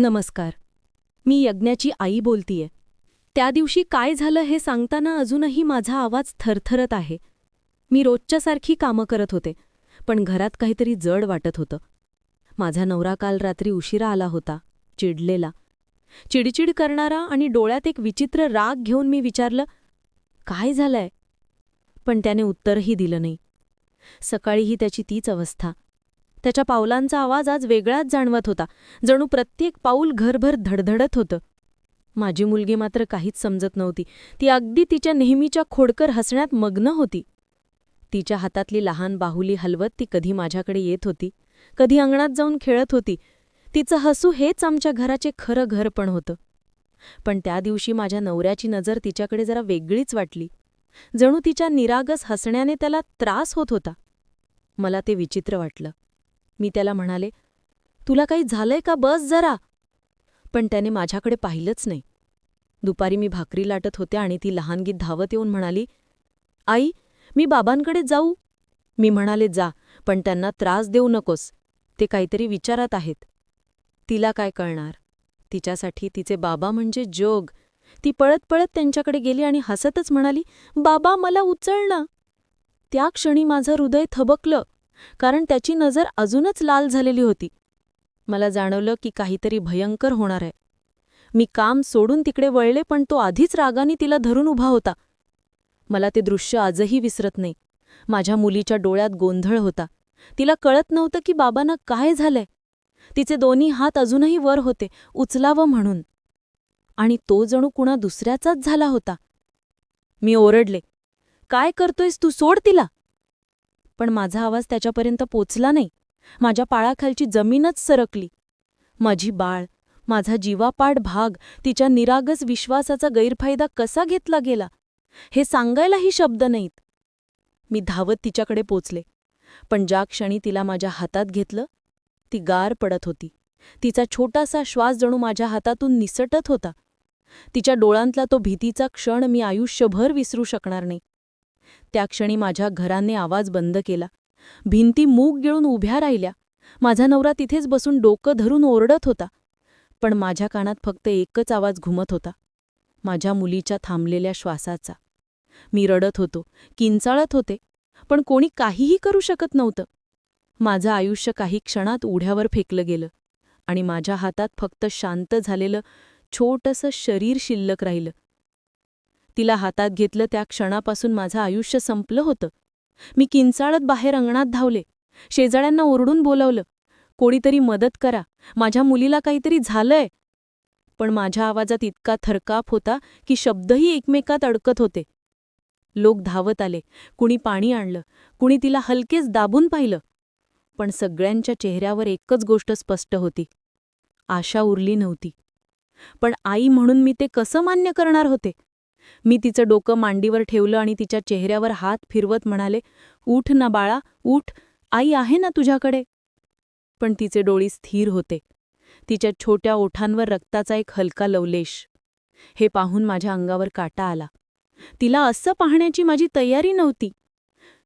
नमस्कार. मी यज्ञाची आई बोलतीये. त्या दिवशी काय झालं हे सांगताना अजूनही माझा आवाज थरथरत आहे. मी रोजच्यासारखी कामं करत होते पण घरात काहीतरी जड वाटत होतं. माझा नवरा काल रात्री उशिरा आला होता चिडलेला. चिडचिड करणारा आणि डोळ्यात एक विचित्र राग घेऊन मी विचारलं काय झालंय? पण त्याने उत्तरही दिलं नाही. सकाळीही त्याची तीच अवस्था. त्याच्या पावलांचा आवाज आज वेगळाच जाणवत होता. जणू प्रत्येक पाऊल घरभर धडधडत होतं. माझी मुलगी मात्र काहीच समजत नव्हती. ती अगदी तिच्या नेहमीच्या खोडकर हसण्यात मग्न होती. तिच्या हातातली लहान बाहुली हलवत ती कधी माझ्याकडे येत होती. कधी अंगणात जाऊन खेळत होती. तिचं हसू हेच आमच्या घराचे खरं घर पण होतं. पण त्या दिवशी माझ्या नवऱ्याची नजर तिच्याकडे जरा वेगळीच वाटली. जणू तिच्या निरागस हसण्याने त्याला त्रास होत होता. मला ते विचित्र वाटलं. मी त्याला म्हणाले तुला काही झालंय का? बस जरा. पण त्याने माझ्याकडे पाहिलंच नाही. दुपारी मी भाकरी लाटत होते आणि ती लहानगीत धावत येऊन म्हणाली आई मी बाबांकडे जाऊ. मी म्हणाले जा पण त्यांना त्रास देऊ नकोस. ते काहीतरी विचारात आहेत. तिला काय कळणार? तिच्यासाठी तिचे बाबा म्हणजे जोग. ती पळत पळत त्यांच्याकडे गेली आणि हसतच म्हणाली बाबा मला उचल ना. त्या क्षणी माझं हृदय थबकलं. कारण त्याची नजर अजूनच लाल झालेली होती. मला जाणवलं की काहीतरी भयंकर होणार आहे. मी काम सोडून तिकडे वळले पण तो आधीच रागाने तिला धरून उभा होता. मला ते दृश्य आजही विसरत नाही. माझ्या मुलीच्या डोळ्यात गोंधळ होता. तिला कळत नव्हतं की बाबांना काय झालंय. तिचे दोन्ही हात अजूनही वर होते उचलावं म्हणून. आणि तो जणू कुणा दुसऱ्याचाच झाला होता. मी ओरडले काय करतोयस तू? सोड तिला. पण माझा आवाज त्याच्यापर्यंत पोचला नाही. माझ्या पाळाखालची जमीनच सरकली. माझी बाळ माझा जीवापाड भाग तिच्या निरागस विश्वासाचा गैरफायदा कसा घेतला गेला? हे सांगायलाही शब्द नाहीत. मी धावत तिच्याकडे पोचले. पण ज्या क्षणी तिला माझ्या हातात घेतलं ती गार पडत होती. तिचा छोटासा श्वास जणू माझ्या हातातून निसटत होता. तिच्या डोळ्यांतला तो भीतीचा क्षण मी आयुष्यभर विसरू शकणार नाही. त्या क्षणी माझ्या घराने आवाज बंद केला. भिंती मूग गिळून उभ्या राहिल्या. माझा नवरा तिथेच बसून डोकं धरून ओरडत होता. पण माझ्या कानात फक्त एकच आवाज घुमत होता. माझ्या मुलीच्या थांबलेल्या श्वासाचा. मी रडत होतो किंचाळत होते पण कोणी काहीही करू शकत नव्हतं. माझं आयुष्य काही क्षणात उढ्यावर फेकलं गेलं आणि माझ्या हातात फक्त शांत झालेलं छोटंसं शरीर शिल्लक राहिलं. तिला हातात घेतलं त्या क्षणापासून माझं आयुष्य संपलं होतं. मी किंचाळत बाहेर अंगणात धावले. शेजाळ्यांना ओरडून बोलावलं कोणीतरी मदत करा. माझ्या मुलीला काहीतरी झालंय. पण माझ्या आवाजात इतका थरकाप होता की शब्दही एकमेकात अडकत होते. लोक धावत आले. कुणी पाणी आणलं. कुणी तिला हलकेच दाबून पाहिलं. पण सगळ्यांच्या चेहऱ्यावर एकच गोष्ट स्पष्ट होती. आशा उरली नव्हती. पण आई म्हणून मी ते कसं मान्य करणार होते? मी तिचं डोकं मांडीवर ठेवलं आणि तिच्या चेहऱ्यावर हात फिरवत म्हणाले उठ ना बाळा उठ. आई आहे ना तुझ्याकडे. पण तिचे डोळी स्थिर होते. तिच्या छोट्या ओठांवर रक्ताचा एक हलका लवलेश. हे पाहून माझ्या अंगावर काटा आला. तिला असं पाहण्याची माझी तयारी नव्हती.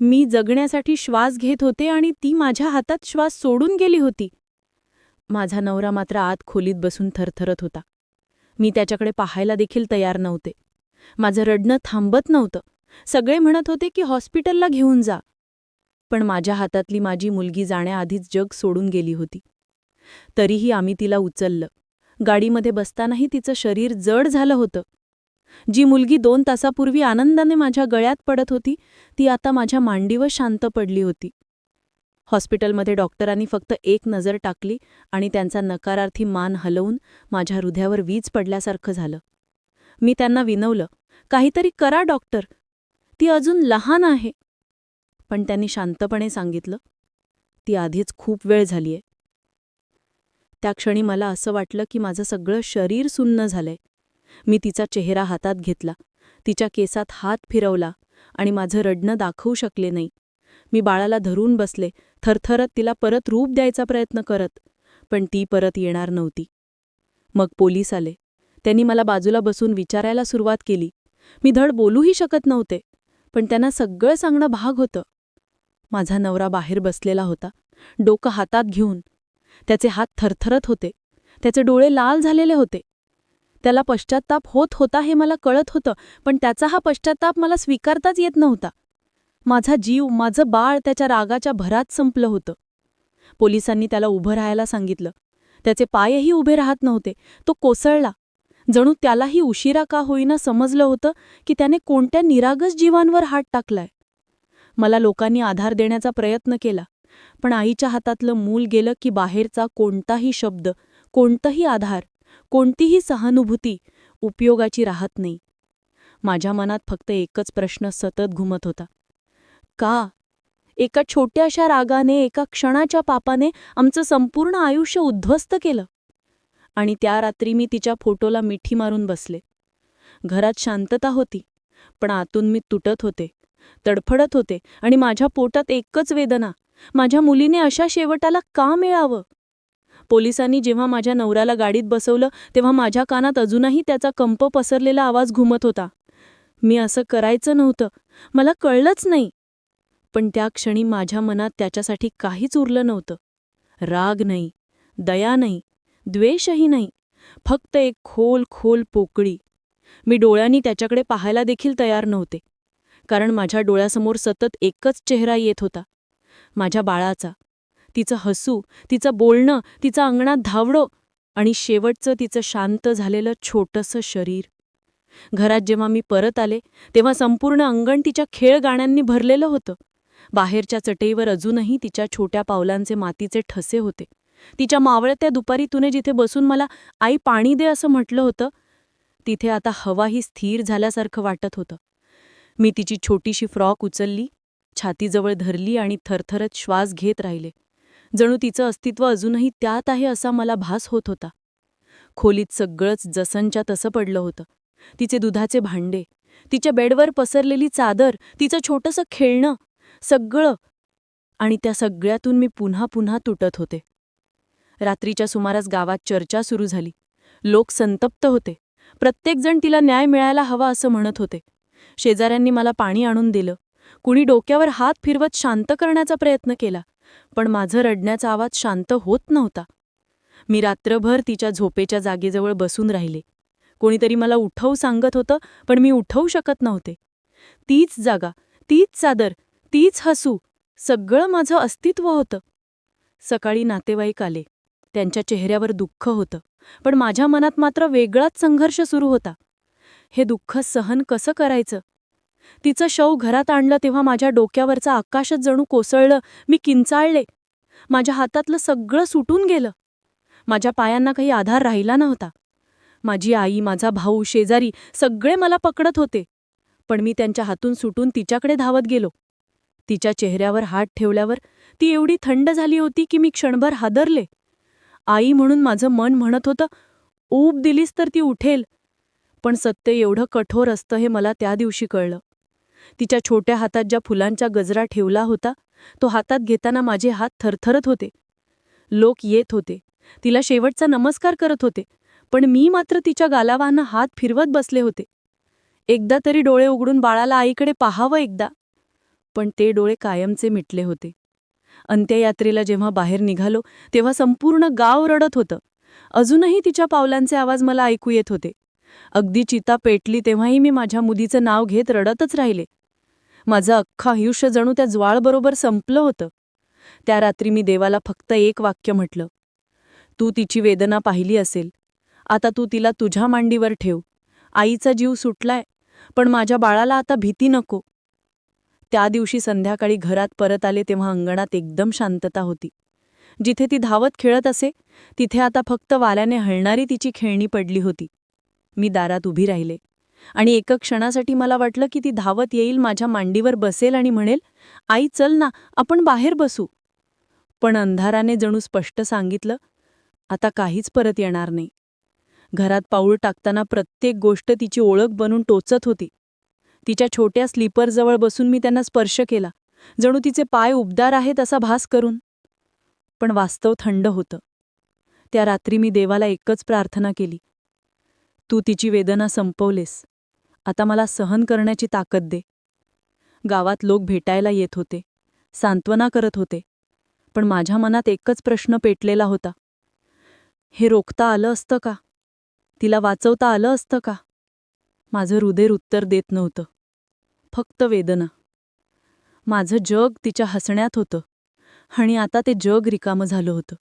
मी जगण्यासाठी श्वास घेत होते आणि ती माझ्या हातात श्वास सोडून गेली होती. माझा नवरा मात्र आत खोलीत बसून थरथरत होता. मी त्याच्याकडे पाहायला देखील तयार नव्हते. माझं रडणं थांबत नव्हतं. सगळे म्हणत होते की हॉस्पिटलला घेऊन जा. पण माझ्या हातातली माझी मुलगी जाण्याआधीच जग सोडून गेली होती. तरीही आम्ही तिला उचललं. गाडीमध्ये बसतानाही तिचं शरीर जड झालं होतं. जी मुलगी दोन तासापूर्वी आनंदाने माझ्या गळ्यात पडत होती ती आता माझ्या मांडीवर शांत पडली होती. हॉस्पिटलमध्ये डॉक्टरांनी फक्त एक नजर टाकली आणि त्यांचा नकारार्थी मान हलवून माझ्या हृदयावर वीज पडल्यासारखं झालं. मी त्यांना विनवलं. काहीतरी करा डॉक्टर. ती अजून लहान आहे. पण त्यांनी शांतपणे सांगितलं ती आधीच खूप वेळ झालीये. त्या क्षणी मला असं वाटलं की माझं सगळं शरीर सुन्न झालंय. मी तिचा चेहरा हातात घेतला तिच्या केसात हात फिरवला आणि माझं रडणं दाखवू शकले नाही. मी बाळाला धरून बसले थरथरत तिला परत रूप द्यायचा प्रयत्न करत पण ती परत येणार नव्हती. मग पोलीस आले. त्यांनी मला बाजूला बसून विचारायला सुरुवात केली. मी धड बोलूही शकत नव्हते पण त्यांना सगळं सांगणं भाग होतं. माझा नवरा बाहेर बसलेला होता डोकं हातात घेऊन. त्याचे हात थरथरत होते त्याचे डोळे लाल झालेले होते. त्याला पश्चाताप होत होता हे मला कळत होतं पण त्याचा हा पश्चाताप मला स्वीकारताच येत नव्हता. माझा जीव माझं बाळ त्याच्या रागाच्या भरात संपलं होतं. पोलिसांनी त्याला उभं राहायला सांगितलं. त्याचे पायही उभे राहत नव्हते. तो कोसळला. जणू त्यालाही उशिरा का होईना समजलं होतं की त्याने कोणत्या निरागस जीवांवर हात टाकलाय. मला लोकांनी आधार देण्याचा प्रयत्न केला पण आईच्या हातातलं मूल गेलं की बाहेरचा कोणताही शब्द कोणतंही आधार कोणतीही सहानुभूती उपयोगाची राहत नाही. माझ्या मनात फक्त एकच प्रश्न सतत घुमत होता. का? एका छोट्याशा रागाने एका क्षणाच्या पापाने आमचं संपूर्ण आयुष्य उद्ध्वस्त केलं? आणि त्या रात्री मी तिच्या फोटोला मिठी मारून बसले. घरात शांतता होती पण आतून मी तुटत होते तडफडत होते आणि माझ्या पोटात एकच वेदना माझ्या मुलीने अशा शेवटाला का मिळावं? पोलिसांनी जेव्हा माझ्या नवऱ्याला गाडीत बसवलं तेव्हा माझ्या कानात अजूनही त्याचा कंप पसरलेला आवाज घुमत होता. मी असं करायचं नव्हतं मला कळलंच नाही. पण त्या क्षणी माझ्या मनात त्याच्यासाठी काहीच उरलं नव्हतं. राग नाही दया नाही द्वेषही नाही. फक्त एक खोल खोल पोकळी. मी डोळ्यांनी त्याच्याकडे पाहायला देखील तयार नव्हते. कारण माझ्या डोळ्यासमोर सतत एकच चेहरा येत होता. माझ्या बाळाचा. तिचं हसू तिचं बोलणं तिचं अंगणात धावडं आणि शेवटचं तिचं शांत झालेलं छोटंसं शरीर. घरात जेव्हा मी परत आले तेव्हा संपूर्ण अंगण तिच्या खेळ गाण्यांनी भरलेलं होतं. बाहेरच्या चटईवर अजूनही तिच्या छोट्या पावलांचे मातीचे ठसे होते. तिच्या मावळत्या दुपारी तुने जिथे बसून मला आई पाणी दे असं म्हटलं होतं तिथे आता हवाही स्थिर झाल्यासारखं वाटत होतं. मी तिची छोटीशी फ्रॉक उचलली छातीजवळ धरली आणि थरथरत श्वास घेत राहिले. जणू तिचं अस्तित्व अजूनही त्यात आहे असा मला भास होत होता. खोलीत सगळंच जसनच्या तसं पडलं होतं. तिचे दुधाचे भांडे तिच्या बेडवर पसरलेली चादर तिचं छोटंसं खेळणं सगळं आणि त्या सगळ्यातून मी पुन्हा पुन्हा तुटत होते. रात्रीच्या सुमारास गावात चर्चा सुरू झाली. लोक संतप्त होते. प्रत्येकजण तिला न्याय मिळायला हवा असं म्हणत होते. शेजाऱ्यांनी मला पाणी आणून दिलं. कुणी डोक्यावर हात फिरवत शांत करण्याचा प्रयत्न केला पण माझं रडण्याचा आवाज शांत होत नव्हता. मी रात्रभर तिच्या झोपेच्या जागेजवळ बसून राहिले. कोणीतरी मला उठवू सांगत होतं पण मी उठवू शकत नव्हते. तीच जागा तीच चादर तीच हसू सगळं माझं अस्तित्व होतं. सकाळी नातेवाईक आले. त्यांच्या चेहऱ्यावर दुःख होतं. पण माझ्या मनात मात्र वेगळाच संघर्ष सुरू होता. हे दुःख सहन कसं करायचं? तिचं शव घरात आणलं तेव्हा माझ्या डोक्यावरचं आकाशच जणू कोसळलं. मी किंचाळले. माझ्या हातातलं सगळं सुटून गेलं. माझ्या पायांना काही आधार राहिला नव्हता. माझी आई माझा भाऊ शेजारी सगळे मला पकडत होते. पण मी त्यांच्या हातून सुटून तिच्याकडे धावत गेलो. तिच्या चेहऱ्यावर हात ठेवल्यावर ती एवढी थंड झाली होती की मी क्षणभर हादरले. आई म्हणून माझं मन म्हणत होतं ऊब दिलीस तर ती उठेल. पण सत्य एवढं कठोर असतं हे मला त्या दिवशी कळलं. तिच्या छोट्या हातात ज्या फुलांचा गजरा ठेवला होता तो हातात घेताना माझे हात थरथरत होते. लोक येत होते. तिला शेवटचा नमस्कार करत होते. पण मी मात्र तिच्या गालावांना हात फिरवत बसले होते. एकदा तरी डोळे उघडून बाळाला आईकडे पाहावं एकदा. पण ते डोळे कायमचे मिटले होते. अंत्ययात्रेला जेव्हा बाहेर निघालो तेव्हा संपूर्ण गाव रडत होतं. अजूनही तिच्या पावलांचे आवाज मला ऐकू येत होते. अगदी चिता पेटली तेव्हाही मी माझ्या मुलीचं नाव घेत रडतच राहिले. माझं अख्खं आयुष्य जणू त्या ज्वाळबरोबर संपलं होतं. त्या रात्री मी देवाला फक्त एक वाक्य म्हटलं. तू तिची वेदना पाहिली असेल. आता तू तिला तुझ्या मांडीवर ठेव. आईचा जीव सुटलाय पण माझ्या बाळाला आता भीती नको. त्या दिवशी संध्याकाळी घरात परत आले तेव्हा अंगणात एकदम शांतता होती. जिथे ती धावत खेळत असे तिथे आता फक्त वाऱ्याने हलणारी तिची खेळणी पडली होती. मी दारात उभी राहिले. आणि एका क्षणासाठी मला वाटलं की ती धावत येईल माझ्या मांडीवर बसेल आणि म्हणेल आई चल ना आपण बाहेर बसू. पण अंधाराने जणू स्पष्ट सांगितलं आता काहीच परत येणार नाही. घरात पाऊल टाकताना प्रत्येक गोष्ट तिची ओळख बनून टोचत होती. तिच्या छोट्या स्लीपरजवळ बसून मी त्यांना स्पर्श केला. जणू तिचे पाय उबदार आहेत असा भास करून. पण वास्तव थंड होतं. त्या रात्री मी देवाला एकच प्रार्थना केली. तू तिची वेदना संपवलेस. आता मला सहन करण्याची ताकद दे. गावात लोक भेटायला येत होते. सांत्वना करत होते. पण माझ्या मनात एकच प्रश्न पेटलेला होता. हे रोखता आलं असतं का? तिला वाचवता आलं असतं का? माझं हृदय उत्तर देत नव्हतं. फक्त वेदना. माझं जग तिच्या हसण्यात होतं. आणि आता ते जग रिकामं झालं होतं.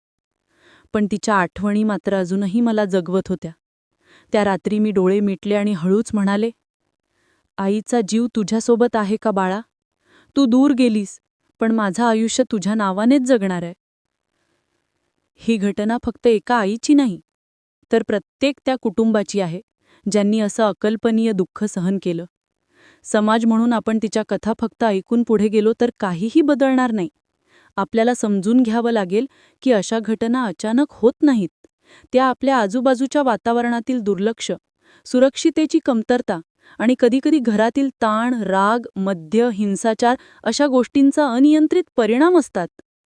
पण तिच्या आठवणी मात्र अजूनही मला जगवत होत्या. त्या रात्री मी डोळे मिटले आणि हळूच म्हणाले आईचा जीव तुझ्यासोबत आहे का बाळा? तू दूर गेलीस पण माझं आयुष्य तुझ्या नावानेच जगणार आहे. ही घटना फक्त एका आईची नाही तर प्रत्येक त्या कुटुंबाची आहे ज्यांनी असं अकल्पनीय दुःख सहन केलं. समाज म्हणून आपण तिच्या कथा फक्त ऐकून पुढे गेलो तर काहीही बदलणार नाही. आपल्याला समजून घ्यावं लागेल की अशा घटना अचानक होत नाहीत. त्या आपल्या आजूबाजूच्या वातावरणातील दुर्लक्ष सुरक्षितेची कमतरता आणि कधीकधी घरातील ताण राग मद्य हिंसाचार अशा गोष्टींचा अनियंत्रित परिणाम असतात.